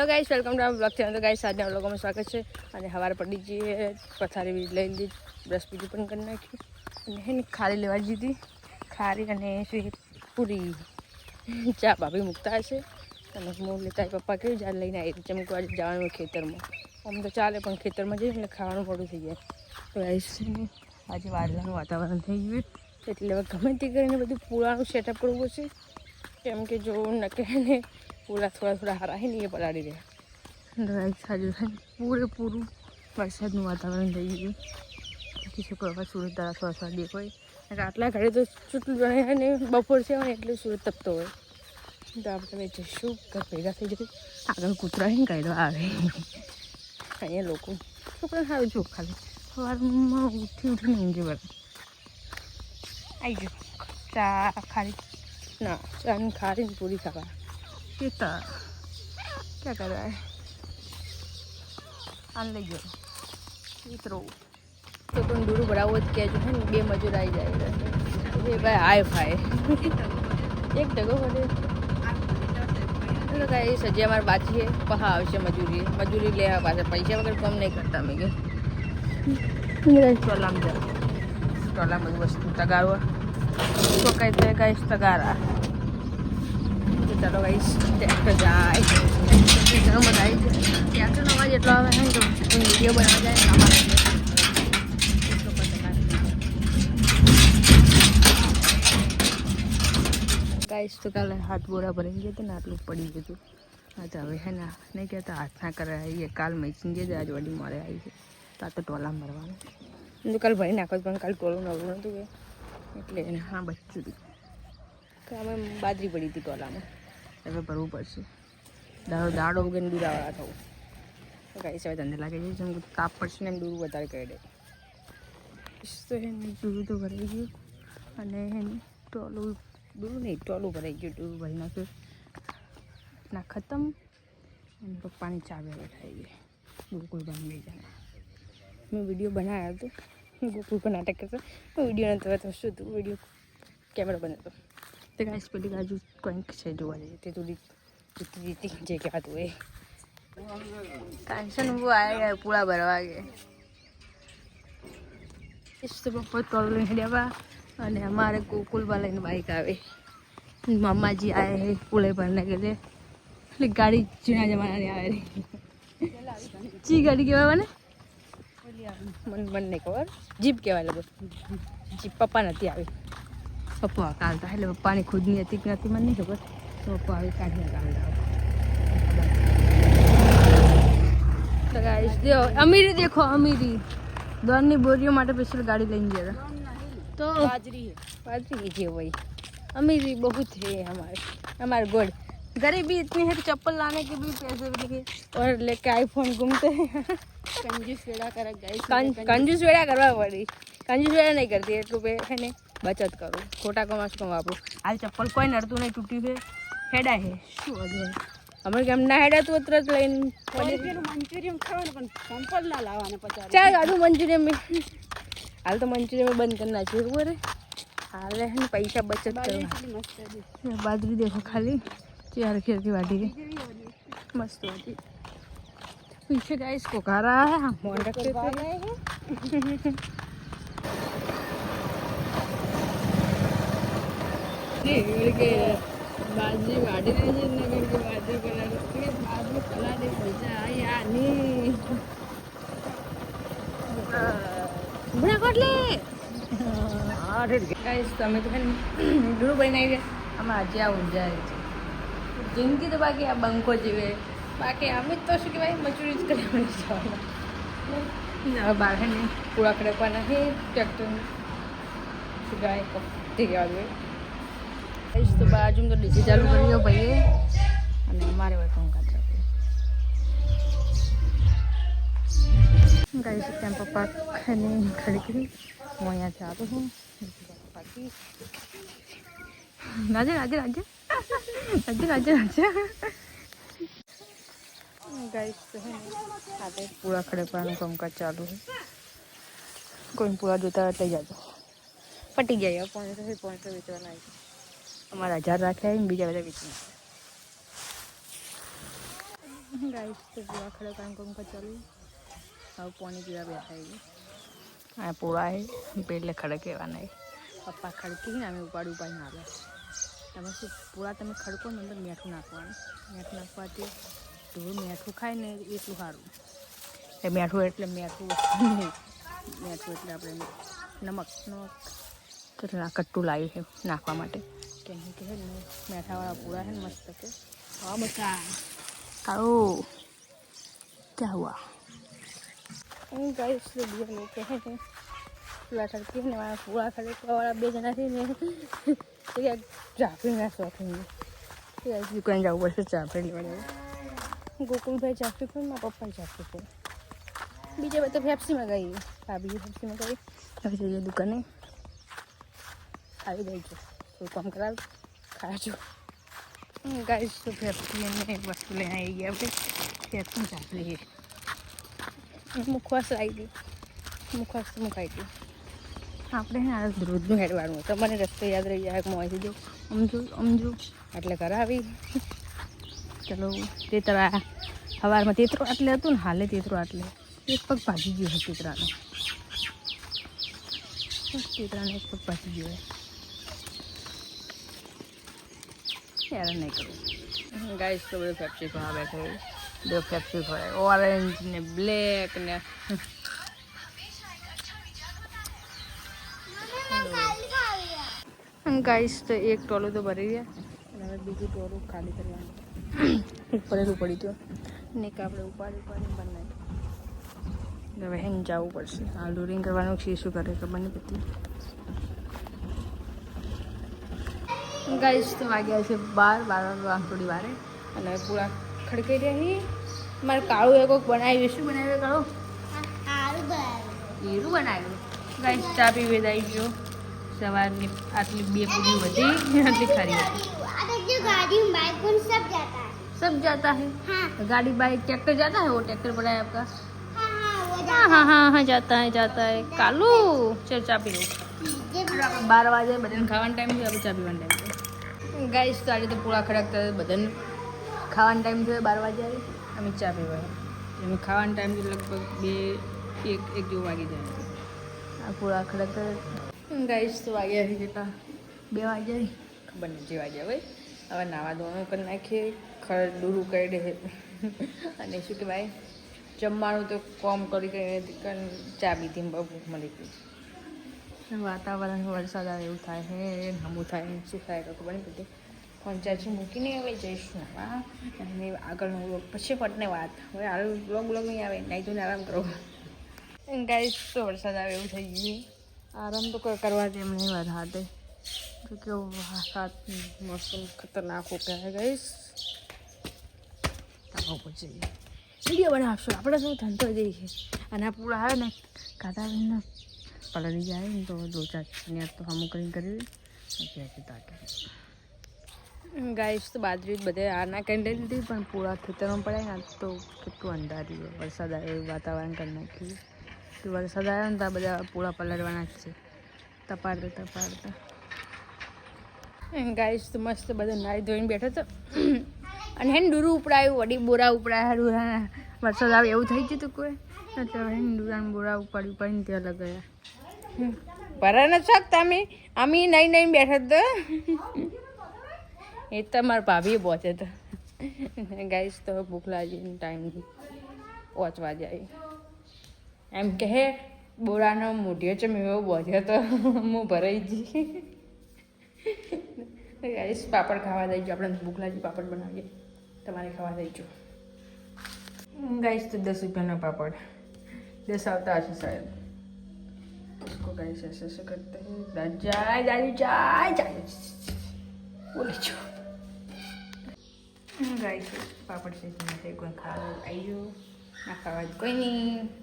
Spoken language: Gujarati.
તો guys welcome to blog channel તો ગાઈસ આજના બ્લોગમાં સ્વાગત છે. અને હવાર પડી જઈએ પથારી બીજ લઈ લીધી બ્રશ બીજું પણ કરી નાખ્યું. અને એને ખારી લેવા દીધી ખારી અને પૂરી ચા ભાભી મૂકતા હશે. અને હું લેતા પપ્પા કેવું જ્યારે લઈને આવી ચમક આજે જવાનું ખેતરમાં. આમ તો ચાલે, પણ ખેતરમાં જઈએ એટલે ખાવાનું મોડું થઈ જાય. તો ગાઈસ આજે વાદળાનું વાતાવરણ થઈ ગયું એટલે હવે ગમે તે કરીને બધું પૂરાનું સેટઅપ કરવું પડશે. કેમ કે જો નકે પૂરા થોડા થોડા હારા છે ને એ પલાળી રહ્યા સાજુ પૂરેપૂરું વરસાદનું વાતાવરણ થઈ ગયું પછી છોકરો સુરત તારા થોડા થોડા દેખાય આટલા ઘરે તો ચૂંટલું જણાય ને બપોર છે હોય એટલે સુરત તપતો હોય તો આપણે જઈશું ઘર ભેગા થઈ જશે આગળ કૂતરા ને કાયદો આવે અહીંયા લોકો છોકરા સારું જો ખાલી સવારમાં ઉઠી ઉઠીને ઊંઘી પડે આવી જાઓ ચા ખાલી ના ચા ખાલી ખારી પૂરી ખાવા કેતા ક્યાં કરાય આન લઈ ગયો મિત્રો તો પણ દૂર ભરાવો જ કહેજો છે ને? બે મજૂર આવી જાય. એ ભાઈ આય ફાય એક ટકો પડે એટલે કાંઈ સજ્જે અમારે બાકી છે. પહા આવશે મજૂરી. મજૂરી લેવા પાસે પૈસા વગર કમ નહીં કરતા મેં કે. ટોલામ જા ટોલામ બધું વસ્તુ તગાડવા તો કઈ તે કઈ તગારા. ચાલો ગાઈસ ટ્રેક્ટર જાય ઘણો બધા આવી છે ટ્રેક્ટરનો અવાજ એટલો આવે છે ને તો વીડિયો બનાવવા જાય ને ગાઈસ તો કાલે હાથ બોરા ભરી ગયા હતા ને, આટલું પડી ગયું હતું. તો હવે હે ને, નહીં કહેતા હાથના આવીએ. કાલ મેચિંગ જે આજ વડી મારે આવી છે. તો આ તો ટોલા મરવાનું. તો કાલ ભરી નાખો પણ કાલ ટોલું નવું નહોતું એટલે એને હા બચ્યું હતું કાલે બાજરી પડી હતી ટોલામાં. હવે ભરવું પડશે. દાડો દાડો વગર દૂરાવાળા થવું કઈ સિવાય ધંધે લાગે છે. જેમ કાપ પડશે ને એમ દૂર વધારે કરી દે. તો એને દૂર તો ભરાઈ ગયું. અને એને ટોલું દૂર નહીં, ટોલું ભરાઈ ગયું દૂર ભરી નાખ્યું. ના, ખતમ. અને પપ્પાની ચાવી બેઠાઈ ગઈ. ગોકુલ બની જાય મેં વીડિયો બનાવ્યો હતો. ગોકુલ પર નાટક કરતો વીડિયો નહોતો હતો શું હતું? વીડિયો કેમેરા બનાવતો તો ગાઈસ પેલી બાજુ કંઈક છે જોવા જઈએ તે થોડી જુતી જતી જે ક્યાં તું એ. કાંચન હું આવી ગયા પૂળા ભરવા ગયા પપ્પા તોડ લઈને દેવા અને અમારે ગોકુલમાં લઈને બાઈક આવે. મમ્માજી આવે પૂળે ભરને ગયે એટલે ગાડી જૂના જમાનાની આવે ચી ગાડી કહેવાય મને? મને મને ખબર. જીપ કહેવાય લગભગ. જીપ પપ્પા નથી આવી. पप्पा काल એટલે પપ્પાની ખુદની હતી કે નથી મને નહીં ખબર તો પપ્પા આવી કાઢીને કાઢતા वही अमीरी बहुत है हमारे हमारे गोड. गरीबी इतनी है कि चप्पल लाने के भी पैसे भी नहीं और लेके आईफोन घूमते हैं। कंजूस वेड़ा कर कंजूस वेड़ा करवा पड़ी। कंजूस वेड़ा नहीं करती है है બચત કરો. ખોટા કમાશ કમ વાપરો હાલ ચપ્પલ કોઈ નડતું નહીં તૂટ્યું છે. હેડા હે શું અજવાય અમે કેમ ના હેડા તું તરત લઈને? મંચુરિયમ ખાવાનું પણ ચંપલ ના લાવવાને પછી ચાલ આડું મંચુરિયમ હાલ તો મંચુરિયમ બંધ કરી નાખ્યું બરાબર હાલે ને પૈસા બચત કરવા. બાજરી દેખો ખાલી. ચાર ખેરથી વાટી ગઈ. મસ્ત વાટી પીછે ગાઈસ કોકારા મોંડા નહીં વાડીને જ નગર કે બાજુ કલાક બાજુ કલાની મજા આવી તમે તો ખાલી ડૂ બનાવી આજે આ ઊંઝા આવી જિંદગી તો બાકી આ બંકો જીવે. બાકી અમે તો શું કહેવાય મજૂરી જ કરવાની જવાના. બહાર પૂરા ખડકવાના હે ટ્રેક્ટર શું કહેવાય કપ થઈ જોઈએ ગાઈસ તો બાજુ તો ડીજે ચાલુ કર્યો ભાઈએ. અને અમારે હોય પંખા ચાલુ ગાઈસ ત્યાં પપ્પા ખાને ખડી કરી હું અહીંયાથી આવું છું. બાકી રાજે રાજે રાજે. રાજે રાજે રાજે. ગાઈસ તો હે ને, આજે પૂરા ખડકવાનું કામકાજ ચાલુ છે. કોઈ પૂરા જોતા હોય લઈ જાજો. પટી જાય પોણે તો પોણે તો વેચવાના આવી અમારા હજાર રાખ્યા ને બીજા બધા વેચી ગાઈસ તો પૂરા ખડે કામ કામ ચાલુ. હવે પાણી પીવા બેઠા છે. આ પૂરા છે. પેલે ખડે એવાના પપ્પા ખડકી ને અમે ઉપાડી ઉપાડીને આવે તમે શું પૂરા તમે ખડકો ને અંદર મીઠું નાખવાનું. મીઠું નાખવાથી ઢોર મીઠું ખાય ને એટલું સારું. એ મીઠું એટલે મીઠું મીઠું એટલે આપણે નમક નમક કેટલું કટ્ટું લાવ્યું છે નાખવા માટે. કેમ કે છે મેઠાવાળા પૂરા છે મસ્ત કે. હા બકા. કાળો. ક્યાં હુઆ? હું ગાઈશ તો બીજા લોકો છે ને પૂરા ખડકી ને મારા પૂરા ખડકવાવાળા બે જણા છે ને. એ ચાપડીના શોખીન છે. એ દુકાન જવું પડશે ચાપડી લેવા જવું ગોકુલભાઈ ચાપડી પર મારા પપ્પા ચાપડી પર બીજા બધા ફેપ્સીમાં ગઈ ભાભી ફેપ્સીમાં ગઈ હવે જઈએ દુકાને? આવી ગઈ છે. કોઈ કામ કરાવ ખાજો ગાઈસ તો ફેપ્સી અને એક વસ્તુ લઈને આવી ગયા આપણે ફેપ્સી ચાપડી મુખવાસ લાવી ગઈ મુખવાસ તો મુકાઈ ગઈ આપણે ને આ રોજનું હેડવાનું તમને રસ્તો યાદ રહી જાય મોંથી જો સમજો સમજો એટલે કરાવી ચલો તેતરા સવારમાં તેતરો આટલે હતું ને હાલે તેતરો આટલે એક પગ ભાગી ગયો છે તેતરાનો તેતરાનો એક પગ ભાગી ગયો યાર નહીં કરું. ગાઈસ તો બધું પેપ્સી ખાવા બેઠો બે પેપ્સી ખાય ઓરેન્જ ને બ્લેક ને ગાઈસ તો એક ટોલું તો ભરી ગયા. અને હવે બીજું ટોલું ખાલી કરવાનું. એક ભરેલું પડી ગયું ને કે આપણે ઉપાડી ઉપાડી બનાવી હવે હેન જવું પડશે. આ લોડિંગ કરવાનું છે શું કરે ખબર નહીં પડતી. ગાઈસ તો વાગ્યા છે બાર બાર વાગ થોડી વારે અને હવે પૂરા ખડકાઈ રહ્યા છીએ મારે કાળું એ કોઈક બનાવ્યું શું બનાવ્યું કાળું હીરું બનાવ્યું ગાઈસ ચા પીવી દઈ ગયો સવારની આટલી બે પૂરી વધી આટલી ખારી હતી गाड़ी बाइक कौन सब जाता है सब जाता है हाँ गाड़ी बाइक ट्रैक्टर जाता है वो ट्रैक्टर बड़ा है आपका हाँ हाँ वो हाँ हाँ हाँ हाँ जाता है जाता है कालू चल चા પી લો जब બાર વાગે બધાને ખાવાનો ટાઈમ થયો હવે ચા પીવાનો ટાઈમ થયો ગાઈસ તો આજે તો પૂરા ખડકતા બધાને ખાવાનો ટાઈમ થયો, બાર વાગે અમે ચા પીવા. એમ ખાવાનો ટાઈમ તો લગભગ બે, એક એક જેવું વાગી જાય. આ પૂરા ખડકતા ગાઈસ તો વાગ્યા આવી જેટલા બે વાગ્યા ખબર નથી વાગ્યા ભાઈ હવે નાવા ધોવાનું કરી નાખીએ. ખર દૂરું કરી દે. અને શું કહેવાય? જમવાનું તો કોમ કરી કરીને ચા પીધી ભૂખ મળી ગઈ. વાતાવરણ વરસાદ આવે એવું થાય હે, હમું થાય શું થાય તો ખબર નહીં પડતી. પણ ચાર્જિંગ મૂકીને આવી જઈશું અને આગળનો વ્લોગ પછી પટને વાત. હવે હાલ વ્લોગ વ્લોગ નહીં આવે, નહીં તો આરામ કરો. ગાઈશ તો વરસાદ આવે એવું થઈ ગયું આરામ તો કરવા દે એમ નહીં વધારે તો વરસાદ મોસમ ખતરનાક હો કહે ગઈશ તાવ પછી વીડિયો બનાવશું. આપણે શું ધંધો જઈએ અને પૂરા આવે ને કાતા પલળી જાય ને તો ચાર ને તો હમું કરીને કરી પછી તાકે ગાઈશ તો બાજરી બધે આ ના લીધી પણ પૂરા ખેતરમાં પડે ને તો કેટલું અંધારી હોય વરસાદ આવે એવું વાતાવરણ કરી નાખ્યું વરસાદ આવ્યો ને તો બધા પૂરા પલળવાના જ છે તપાડતા તપાડતા ગાઈશ તો મસ્ત બધા નાહી ધોઈને બેઠો તો અને હેન ડૂરું ઉપડાયું વડી બોરા ઉપડાયા વરસાદ આવે એવું થઈ ગયું હતું કોઈ? એટલે હેન ડૂરાને બોરા ઉપાડી ઉપાડીને ત્યાં લગાયા. ભરા ન શકતા અમે અમે નહીં નહીં બેઠા તો. એ તો મારા ભાભી પહોંચે તો. ગાઈશ તો ભૂખ લાગી ટાઈમ પહોંચવા જાય. એમ કહે, બોરાનો મોઢિયો છે, મેં એવો પહોંચ્યો તો. હું ભરાઈ જઈ ગાઈશ પાપડ ખાવા દઈ આપણે ભૂખ લાગી, પાપડ બનાવીએ. તમારે ખાવા દઈ જો ગાઈશ તો દસ રૂપિયાનો પાપડ દસ આવતા હશે શાયદ इसको गाइस ऐसे ऐसे करते हैं दादी जाए दादी जाए जाए बोले छो ગાઈસ પાપડ શેકીને કોઈ ખાવા આવી ગયો ના ખાવા કોઈ નહીં